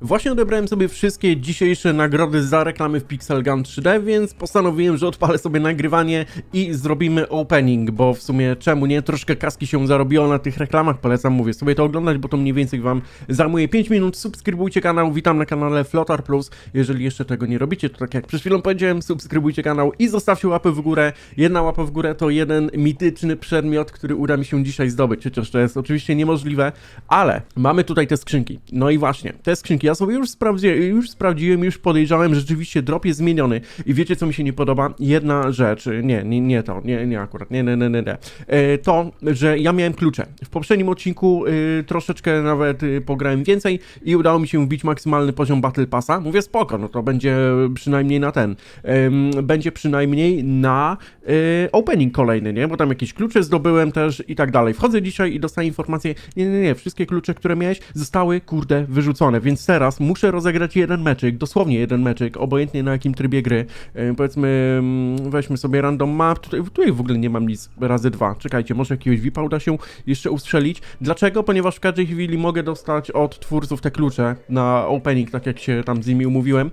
Właśnie odebrałem sobie wszystkie dzisiejsze nagrody za reklamy w Pixel Gun 3D, więc postanowiłem, że odpalę sobie nagrywanie i zrobimy opening, bo w sumie czemu nie? Troszkę kaski się zarobiło na tych reklamach, polecam, mówię, sobie to oglądać, bo to mniej więcej wam zajmuje 5 minut. Subskrybujcie kanał, witam na kanale Flotar Plus. Jeżeli jeszcze tego nie robicie, to tak jak przed chwilą powiedziałem, subskrybujcie kanał i zostawcie łapę w górę. Jedna łapa w górę to jeden mityczny przedmiot, który uda mi się dzisiaj zdobyć, chociaż to jest oczywiście niemożliwe, ale mamy tutaj te skrzynki. No i właśnie, te skrzynki ja sobie już, sprawdzi, już sprawdziłem, już podejrzałem, rzeczywiście drop jest zmieniony. I wiecie, co mi się nie podoba? Jedna rzecz, nie, nie, nie to, nie, nie akurat, nie, nie, nie, nie, nie. E, To, że ja miałem klucze. W poprzednim odcinku y, troszeczkę nawet y, pograłem więcej i udało mi się wbić maksymalny poziom Battle Passa. Mówię, spoko, no to będzie przynajmniej na ten, będzie przynajmniej na opening kolejny, nie? Bo tam jakieś klucze zdobyłem też i tak dalej. Wchodzę dzisiaj i dostaję informację, nie, nie, nie, wszystkie klucze, które miałeś zostały, kurde, wyrzucone, więc teraz muszę rozegrać jeden meczyk, dosłownie jeden meczyk, obojętnie na jakim trybie gry. Powiedzmy, weźmy sobie random map, tutaj, tutaj w ogóle nie mam nic razy dwa. Czekajcie, może jakiegoś VIPa uda się jeszcze ustrzelić. Dlaczego? Ponieważ w każdej chwili mogę dostać od twórców te klucze na opening, tak jak się tam z nimi umówiłem.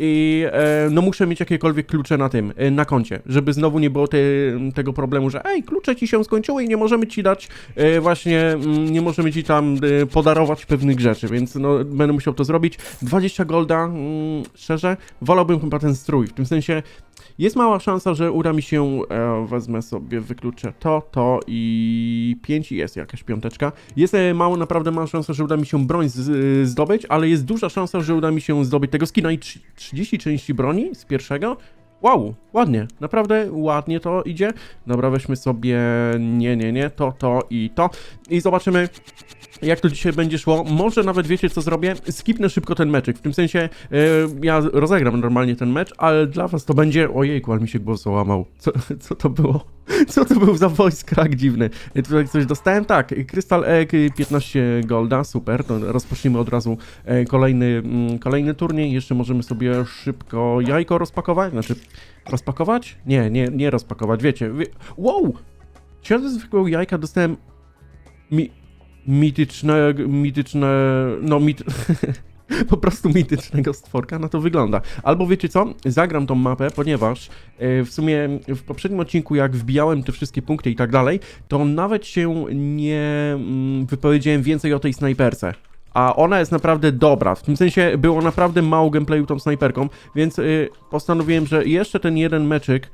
I e, no muszę mieć jakiekolwiek klucze na tym, e, na koncie, żeby znowu nie było te, tego problemu, że ej, klucze ci się skończyły i nie możemy ci dać e, właśnie, mm, nie możemy ci tam e, podarować pewnych rzeczy, więc no będę musiał to zrobić. 20 golda, mm, szczerze, wolałbym chyba ten strój, w tym sensie jest mała szansa, że uda mi się, e, wezmę sobie, wykluczę to, to i 5 i jest jakaś piąteczka. Jest e, mało, naprawdę mała szansa, że uda mi się broń z, e, zdobyć, ale jest duża szansa, że uda mi się zdobyć tego skina i trzy- 30 części broni z pierwszego. Wow, ładnie, naprawdę ładnie to idzie. Dobra, weźmy sobie, nie, nie, nie, to, to i to i zobaczymy, jak to dzisiaj będzie szło. Może nawet wiecie, co zrobię? Skipnę szybko ten meczyk. W tym sensie e, ja rozegram normalnie ten mecz, ale dla was to będzie. Ojejku, ale mi się głos załamał. Co, co to było? Co to był za voice crack dziwny? E, Tutaj coś dostałem? Tak, Crystal Egg, y, 15 golda, super. To rozpocznijmy od razu e, kolejny, mm, kolejny turniej. Jeszcze możemy sobie szybko jajko rozpakować. Znaczy, rozpakować? Nie, nie, nie rozpakować. Wiecie, wie... wow! Ja zwykłego jajka dostałem mi, mityczne, mityczne, no mit, po prostu mitycznego stworka, na to wygląda. Albo wiecie co, zagram tą mapę, ponieważ e, w sumie w poprzednim odcinku jak wbijałem te wszystkie punkty i tak dalej, to nawet się nie mm, wypowiedziałem więcej o tej snajperce. A ona jest naprawdę dobra, w tym sensie było naprawdę mało gameplayu tą snajperką, więc y, postanowiłem, że jeszcze ten jeden meczyk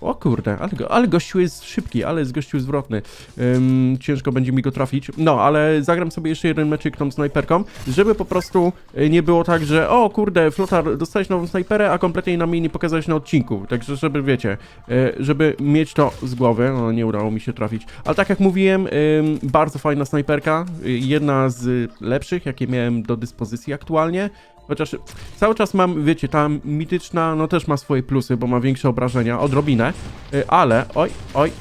O kurde, ale, go, ale gościu jest szybki, ale jest gościu zwrotny. Ym, ciężko będzie mi go trafić. No, ale zagram sobie jeszcze jeden meczyk tą snajperką, żeby po prostu e, nie było tak, że o kurde, Flotar, dostałeś nową snajperę, a kompletnie nam jej nie pokazałeś na odcinku. Także żeby, wiecie, e, żeby mieć to z głowy, no nie udało mi się trafić. Ale tak jak mówiłem, ym, bardzo fajna snajperka, y, jedna z lepszych, jakie miałem do dyspozycji aktualnie. Chociaż cały czas mam, wiecie, ta mityczna, no też ma swoje plusy, bo ma większe obrażenia, odrobinę, y, ale, oj, oj,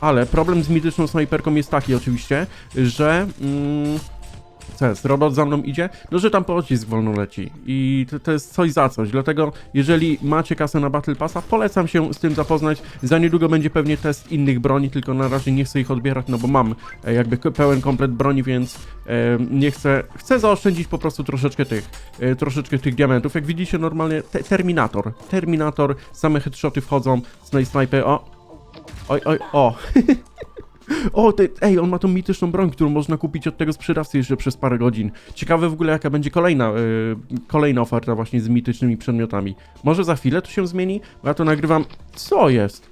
ale problem z mityczną snajperką jest taki oczywiście, że... Mm, co jest, robot za mną idzie? No, że tam pocisk wolno leci. I to, to jest coś za coś, dlatego jeżeli macie kasę na Battle Passa, polecam się z tym zapoznać, za niedługo będzie pewnie test innych broni, tylko na razie nie chcę ich odbierać, no bo mam e, jakby pełen komplet broni, więc e, nie chcę, chcę zaoszczędzić po prostu troszeczkę tych, e, troszeczkę tych diamentów, jak widzicie normalnie, te, Terminator, Terminator, same headshoty wchodzą, snaj snajpy, o, oj, oj, o, O, ty, ej, on ma tą mityczną broń, którą można kupić od tego sprzedawcy jeszcze przez parę godzin. Ciekawe w ogóle, jaka będzie kolejna, y, kolejna oferta właśnie z mitycznymi przedmiotami. Może za chwilę to się zmieni? Bo ja to nagrywam... Co jest?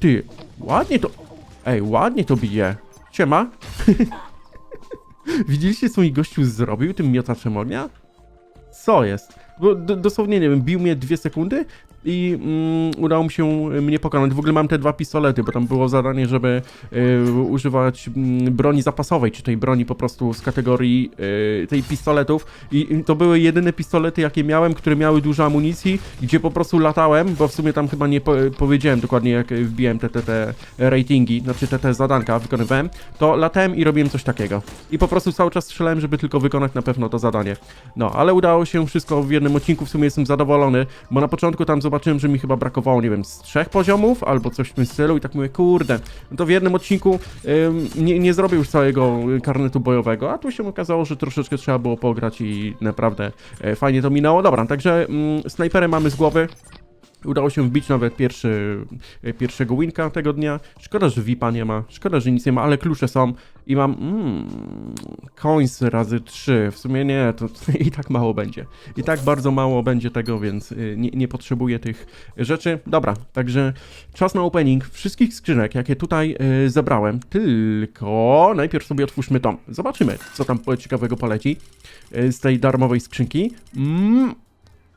Ty, ładnie to... Ej, ładnie to bije. Siema. Widzieliście, co mi gościu zrobił tym miotaczem ognia? Co jest? Bo dosłownie, nie wiem, bił mnie dwie sekundy i mm, udało mi się mnie pokonać. W ogóle mam te dwa pistolety, bo tam było zadanie, żeby y, używać mm, broni zapasowej, czy tej broni po prostu z kategorii y, tej pistoletów. I i to były jedyne pistolety, jakie miałem, które miały dużo amunicji, gdzie po prostu latałem, bo w sumie tam chyba nie po, powiedziałem dokładnie, jak wbiłem te, te, te ratingi, znaczy te, te zadanka wykonywałem, to latałem i robiłem coś takiego. I po prostu cały czas strzelałem, żeby tylko wykonać na pewno to zadanie. No, ale udało się wszystko w jednym odcinku, w sumie jestem zadowolony, bo na początku tam zobaczyłem, że mi chyba brakowało, nie wiem, z trzech poziomów albo coś w tym stylu i tak mówię, kurde, no to w jednym odcinku ym, nie, nie zrobię już całego karnetu bojowego, a tu się okazało, że troszeczkę trzeba było pograć i naprawdę e, fajnie to minęło. Dobra, także mm, snajperę mamy z głowy. Udało się wbić nawet pierwszy, e, pierwszego winka tego dnia. Szkoda, że VIPa nie ma, szkoda, że nic nie ma, ale klucze są i mam mm, coins razy 3. W sumie nie, to i tak mało będzie. I tak bardzo mało będzie tego, więc y, nie, nie potrzebuję tych rzeczy. Dobra, także czas na opening wszystkich skrzynek, jakie tutaj y, zebrałem. Tylko najpierw sobie otwórzmy tą. Zobaczymy, co tam ciekawego poleci y, z tej darmowej skrzynki. Mm,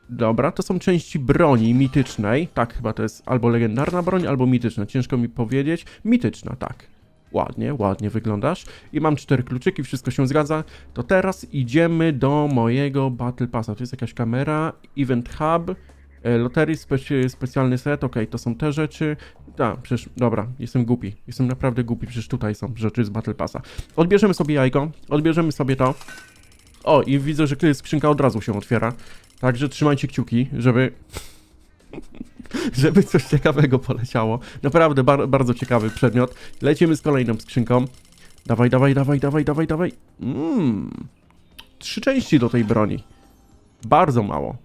Dobra, to są części broni mitycznej. Tak, chyba to jest albo legendarna broń, albo mityczna. Ciężko mi powiedzieć. Mityczna, tak. Ładnie, ładnie wyglądasz. I mam cztery kluczyki, wszystko się zgadza. To teraz idziemy do mojego Battle Passa. Tu jest jakaś kamera, Event Hub, e, loterii, speci specjalny set, okej, to są te rzeczy. Tak, przecież, dobra, jestem głupi. Jestem naprawdę głupi, przecież tutaj są rzeczy z Battle Passa. Odbierzemy sobie jajko, odbierzemy sobie to. O, i widzę, że skrzynka od razu się otwiera. Także trzymajcie kciuki, żeby. żeby coś ciekawego poleciało. Naprawdę bar bardzo ciekawy przedmiot. Lecimy z kolejną skrzynką. Dawaj, dawaj, dawaj, dawaj, dawaj, dawaj. Mmm. Trzy części do tej broni. Bardzo mało.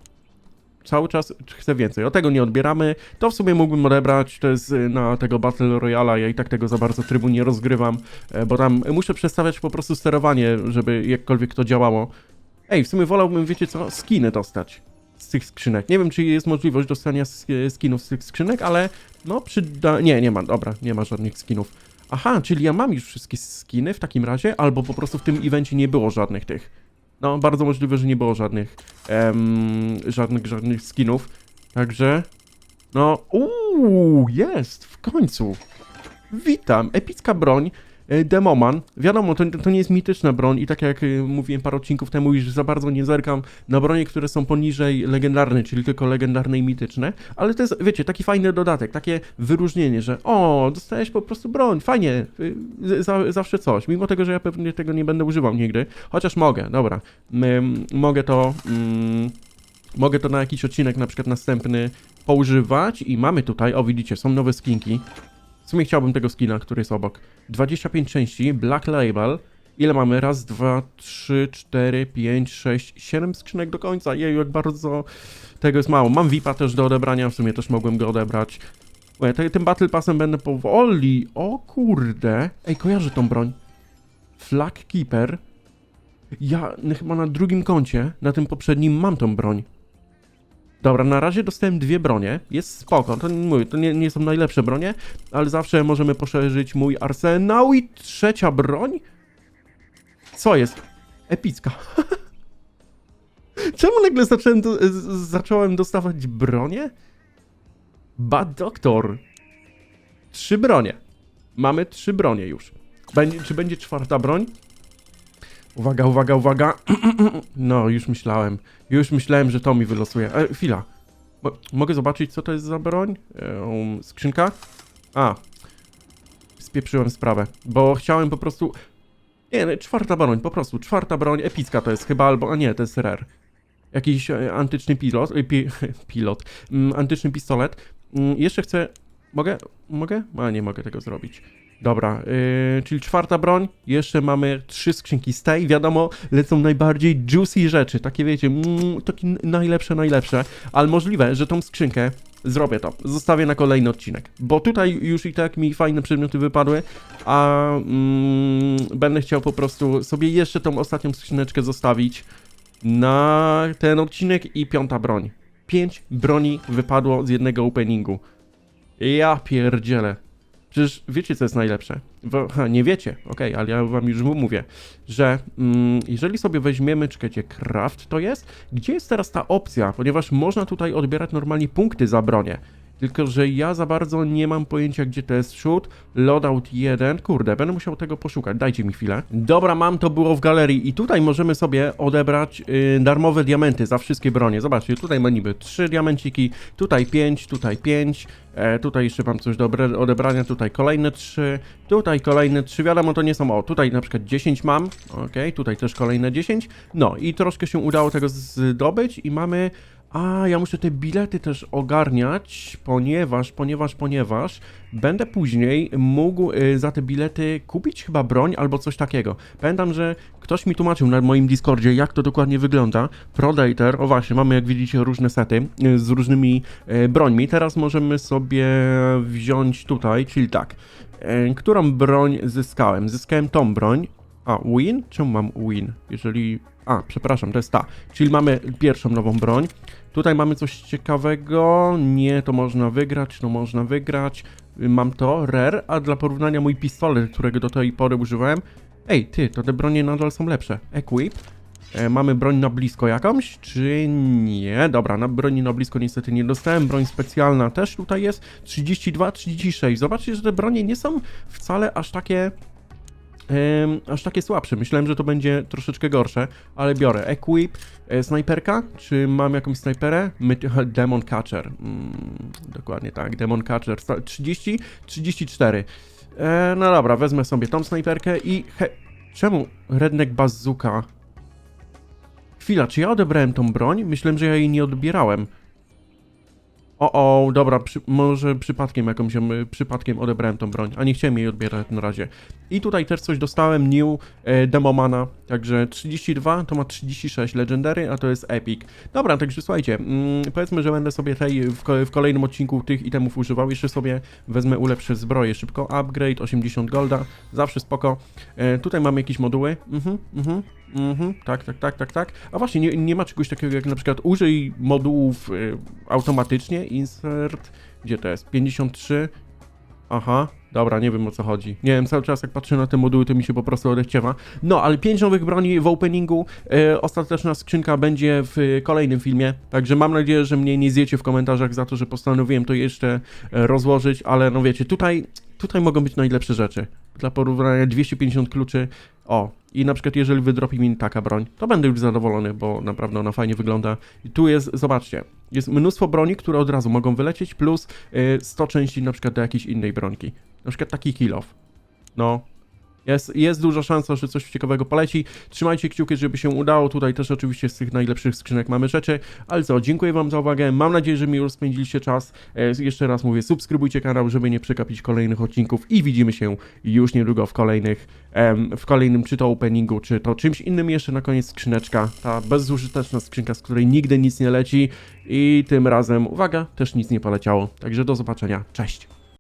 Cały czas chcę więcej. O tego nie odbieramy. To w sumie mógłbym odebrać. To jest y, na tego Battle Royala. Ja i tak tego za bardzo trybu nie rozgrywam, e, bo tam muszę przestawiać po prostu sterowanie, żeby jakkolwiek to działało. Ej, w sumie wolałbym, wiecie co, skiny dostać z tych skrzynek. Nie wiem, czy jest możliwość dostania sk- skinów z tych skrzynek, ale no przyda... Nie, nie ma, dobra, nie ma żadnych skinów. Aha, czyli ja mam już wszystkie skiny w takim razie, albo po prostu w tym evencie nie było żadnych tych. No, bardzo możliwe, że nie było żadnych, em, żadnych, żadnych skinów. Także, no, uuu, jest, w końcu. Witam, epicka broń, e, Demoman. Wiadomo, to, to nie jest mityczna broń i tak jak e, mówiłem parę odcinków temu, już za bardzo nie zerkam na bronie, które są poniżej legendarnej, czyli tylko legendarne i mityczne, ale to jest, wiecie, taki fajny dodatek, takie wyróżnienie, że o, dostałeś po prostu broń, fajnie, y, za, zawsze coś, mimo tego, że ja pewnie tego nie będę używał nigdy, chociaż mogę, dobra, mogę to... Mm, Mogę to na jakiś odcinek, na przykład następny, poużywać i mamy tutaj, o widzicie, są nowe skinki. W sumie chciałbym tego skina, który jest obok. 25 części, Black Label. Ile mamy? Raz, dwa, trzy, cztery, pięć, sześć, siedem skrzynek do końca. Jej, jak bardzo tego jest mało. Mam VIPa też do odebrania, w sumie też mogłem go odebrać. Te- tym Battle Passem będę powoli. O kurde. Ej, kojarzę tą broń. Flag Keeper. Ja chyba na drugim koncie, na tym poprzednim mam tą broń. Dobra, na razie dostałem dwie bronie. Jest spoko. To, mówię, to nie, nie są najlepsze bronie, ale zawsze możemy poszerzyć mój arsenał. I trzecia broń? Co jest? Epicka. Czemu nagle zacząłem, do, zacząłem dostawać bronie? Bad Doctor. Trzy bronie. Mamy trzy bronie już. Będzie, czy będzie czwarta broń? Uwaga, uwaga, uwaga. No, już myślałem. Już myślałem, że to mi wylosuje. E, chwila. Mo mogę zobaczyć, co to jest za broń? E, um, skrzynka? A. Spieprzyłem sprawę, bo chciałem po prostu... Nie, nie, czwarta broń, po prostu. Czwarta broń, epicka to jest chyba, albo... A nie, to jest rare. Jakiś e, antyczny pilot, e, pi, pilot, mm, antyczny pistolet. Mm, jeszcze chcę... Mogę? Mogę? A, nie mogę tego zrobić. Dobra, yy, czyli czwarta broń. Jeszcze mamy trzy skrzynki z tej. Wiadomo, lecą najbardziej juicy rzeczy. Takie wiecie, mm, takie najlepsze, najlepsze. Ale możliwe, że tą skrzynkę zrobię to. Zostawię na kolejny odcinek. Bo tutaj już i tak mi fajne przedmioty wypadły. A mm, będę chciał po prostu sobie jeszcze tą ostatnią skrzyneczkę zostawić na ten odcinek i piąta broń. Pięć broni wypadło z jednego openingu. Ja pierdzielę. Przecież wiecie, co jest najlepsze? Bo, ha, nie wiecie, okej, ale ja wam już mówię, że mm, jeżeli sobie weźmiemy, czekajcie, craft to jest, gdzie jest teraz ta opcja? Ponieważ można tutaj odbierać normalnie punkty za bronię. Tylko, że ja za bardzo nie mam pojęcia, gdzie to jest shoot, loadout 1, kurde, będę musiał tego poszukać, dajcie mi chwilę. Dobra, mam, to było w galerii. I tutaj możemy sobie odebrać y, darmowe diamenty za wszystkie bronie. Zobaczcie, tutaj ma niby 3 diamenciki, tutaj 5, tutaj 5, e, tutaj jeszcze mam coś do odebrania, tutaj kolejne 3, tutaj kolejne 3, wiadomo, to nie są, o, tutaj na przykład 10 mam, okej, tutaj też kolejne 10, no i troszkę się udało tego zdobyć i mamy A, ja muszę te bilety też ogarniać, ponieważ, ponieważ, ponieważ będę później mógł y, za te bilety kupić chyba broń albo coś takiego. Pamiętam, że ktoś mi tłumaczył na moim Discordzie, jak to dokładnie wygląda. Prodater, o właśnie, mamy jak widzicie różne sety y, z różnymi y, brońmi. Teraz możemy sobie wziąć tutaj, czyli tak. Którą broń zyskałem? Zyskałem tą broń. A, win? Czemu mam win? Jeżeli... A, przepraszam, to jest ta. Czyli mamy pierwszą nową broń. Tutaj mamy coś ciekawego. Nie, to można wygrać, to można wygrać. Mam to, rare, a dla porównania mój pistolet, którego do tej pory używałem. Ej, ty, to te bronie nadal są lepsze. Equip. E, mamy broń na blisko jakąś, czy nie? Dobra, na broni na blisko niestety nie dostałem. Broń specjalna też tutaj jest. 32, 36. Zobaczcie, że te bronie nie są wcale aż takie Aż takie słabsze. Myślałem, że to będzie troszeczkę gorsze, ale biorę. Equip, e, snajperka, czy mam jakąś snajperę? My, Demon Catcher. Mm, dokładnie tak, Demon Catcher. Sta- 30, 34. E, no dobra, wezmę sobie tą snajperkę i... He, czemu Redneck Bazooka? Chwila, czy ja odebrałem tą broń? Myślałem, że ja jej nie odbierałem. O, o, dobra, przy, może przypadkiem jakąś, przypadkiem odebrałem tą broń, a nie chciałem jej odbierać na razie. I tutaj też coś dostałem, New e, Demomana, także 32 to ma 36 Legendary, a to jest Epic. Dobra, także słuchajcie, mm, powiedzmy, że będę sobie tej w, w kolejnym odcinku tych itemów używał, jeszcze sobie wezmę ulepszę zbroję szybko, upgrade, 80 golda, zawsze spoko. E, tutaj mamy jakieś moduły, mhm, mhm, mhm, tak, tak, tak, tak, tak. A właśnie, nie, nie ma czegoś takiego jak na przykład użyj modułów y, automatycznie, insert, gdzie to jest, 53, aha, dobra, nie wiem o co chodzi. Nie wiem, cały czas jak patrzę na te moduły, to mi się po prostu odechciewa. No, ale 5 nowych broni w openingu, e, ostateczna skrzynka będzie w e, kolejnym filmie, także mam nadzieję, że mnie nie zjecie w komentarzach za to, że postanowiłem to jeszcze e, rozłożyć, ale no wiecie, tutaj, tutaj mogą być najlepsze rzeczy. Dla porównania 250 kluczy, o, i na przykład jeżeli wydropi mi taka broń, to będę już zadowolony, bo naprawdę ona fajnie wygląda. I tu jest, zobaczcie, jest mnóstwo broni, które od razu mogą wylecieć, plus y, 100 części na przykład do jakiejś innej bronki. Na przykład taki kill off. No, jest, jest duża szansa, że coś ciekawego poleci. Trzymajcie kciuki, żeby się udało. Tutaj też oczywiście z tych najlepszych skrzynek mamy rzeczy. Ale co, dziękuję Wam za uwagę. Mam nadzieję, że miło spędziliście czas. E, jeszcze raz mówię, subskrybujcie kanał, żeby nie przegapić kolejnych odcinków i widzimy się już niedługo w kolejnych, w kolejnym czy to openingu, czy to czymś innym jeszcze na koniec skrzyneczka. Ta bezużyteczna skrzynka, z której nigdy nic nie leci i tym razem, uwaga, też nic nie poleciało. Także do zobaczenia. Cześć!